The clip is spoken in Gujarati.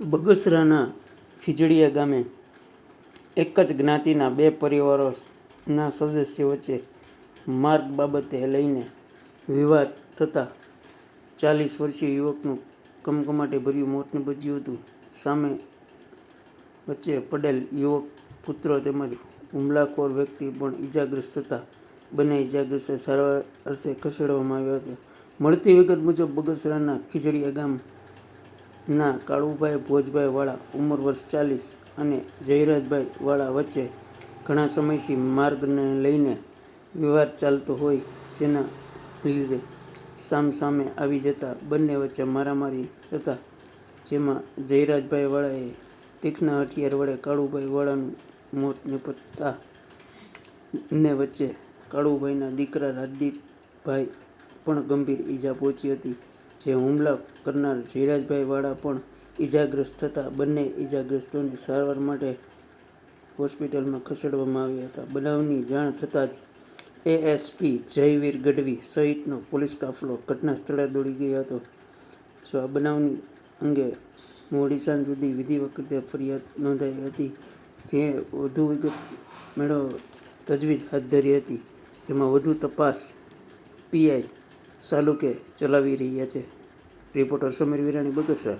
બગસરાના ખીજડીયા ગામે એક જ જ્ઞાતિના બે પરિવારોના સદસ્યો વચ્ચે માર્ગ બાબતે લઈને વિવાદ થતાં ચાલીસ વર્ષીય યુવકનું કમકમાટીભર્યું મોત નીપજ્યું હતું. સામે વચ્ચે પડેલ યુવક, પુત્ર તેમજ હુમલાખોર વ્યક્તિ પણ ઈજાગ્રસ્ત હતા બંને ઈજાગ્રસ્ત સારવાર અર્થે ખસેડવામાં આવ્યા હતા. મળતી વિગત મુજબ બગસરાના ખીજડીયા ગામ ના, કાળુભાઈ ભોજભાઈ વાળા, ઉંમર વર્ષ ચાલીસ અને જયરાજભાઈ વાળા વચ્ચે ઘણા સમયથી માર્ગને લઈને વિવાદ ચાલતો હોય જેના લીધે સામસામે આવી જતા બંને વચ્ચે મારામારી થતા જેમાં જયરાજભાઈ વાળાએ તીક્ષ્ણ હથિયાર વડે કાળુભાઈ વાળાનું મોત નિપજતા ને વચ્ચે કાળુભાઈના દીકરા રાજદીપભાઈ પણ ગંભીર ઈજા પહોંચી હતી. જે હુમલા કરનાર જયરાજભાઈ વાળા પણ ઈજાગ્રસ્ત હતા બંને ઈજાગ્રસ્તોને સારવાર માટે હોસ્પિટલમાં ખસેડવામાં આવ્યા હતા. બનાવની જાણ થતાં જ એએસપી જયવીર ગઢવી સહિતનો પોલીસ કાફલો ઘટના સ્થળે દોડી ગયો હતો. જો આ બનાવની અંગે મોડી સાંજ સુધી વિધિ વખતે ફરિયાદ નોંધાઈ હતી, જે વધુ વિગત મેળવવા તજવીજ હાથ ધરી હતી, જેમાં વધુ તપાસ પીઆઈ સાલુકે ચલાવી રહ્યા છે. રિપોર્ટર સમીર વિરાણી બગસરા.